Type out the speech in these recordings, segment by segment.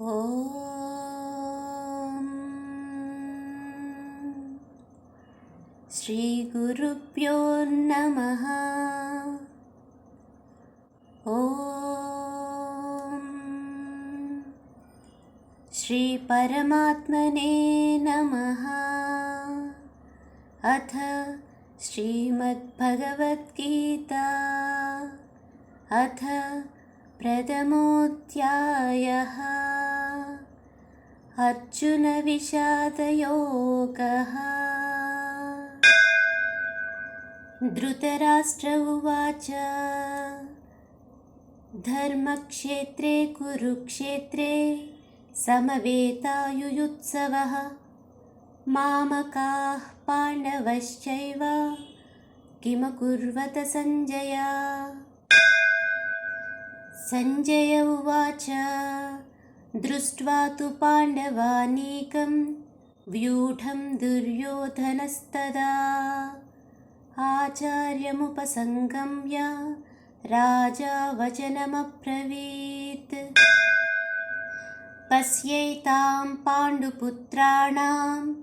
श्रीगुरुभ्यो नमः। ॐ श्रीपरमात्मने नमः। अथ श्रीमद्भगवद्गीता। अथ प्रथमोऽध्यायः। अर्जुनविषादयोगः धृतराष्ट्र उवाच। धर्मक्षेत्रे कुरुक्षेत्रे समवेतायुयुत्सवः। मामकाः पाण्डवश्चैव किमकुर्वत सञ्जय? सञ्जय उवाच दृष्ट्वा तु पाण्डवानीकं व्यूढं दुर्योधनस्तदा आचार्यमुपसङ्गम्य राजा वचनमब्रवीत् पश्यैतां पाण्डुपुत्राणाम्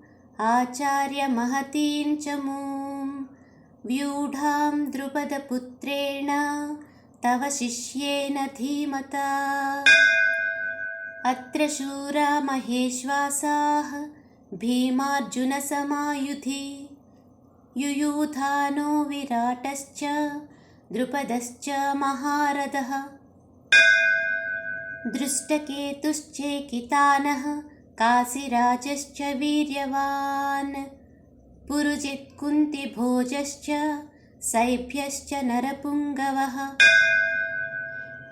आचार्यमहतीं च मूं व्यूढां द्रुपदपुत्रेण तव शिष्येन धीमता अत्र शूरा महेश्वासाः भीमार्जुनसमायुधि। युयूधानो विराटश्च द्रुपदश्च महारथः। दृष्टकेतुश्चेकितानः काशिराजश्च वीर्यवान्। पुरुजित्कुन्तिभोजश्च सैभ्यश्च नरपुङ्गवः।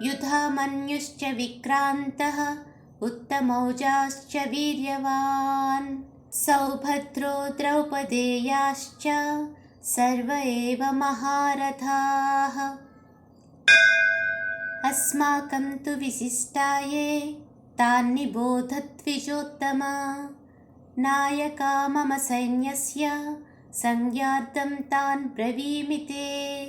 युधामन्युश्च विक्रान्तः उत्तमौजाश्च वीर्यवान्। सौभद्रो द्रौपदेयाश्च सर्व एव महारथाः। अस्माकं तु विशिष्टाये तान्निबोधद्विजोत्तमा। नायका मम सैन्यस्य संज्ञार्थं तान् ब्रवीमि ते।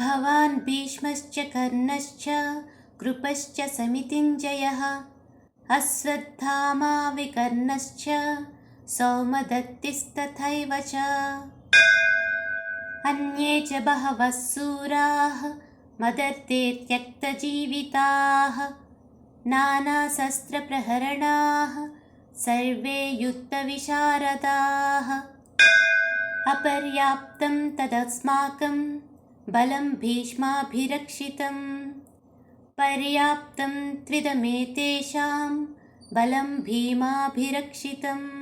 भवान् भीष्मश्च कर्णश्च कृपश्च समितिञ्जयः। अश्वत्थामा विकर्णश्च सौमदत्तिस्तथैव च। अन्ये च बहवः सूराः मदर्ते त्यक्तजीविताः नानाशस्त्रप्रहरणाः सर्वे युद्धविशारदाः अपर्याप्तं तदस्माकं बलं भीष्माभिरक्षितं पर्याप्तं त्विदमेतेषां बलं भीमाभिरक्षितम्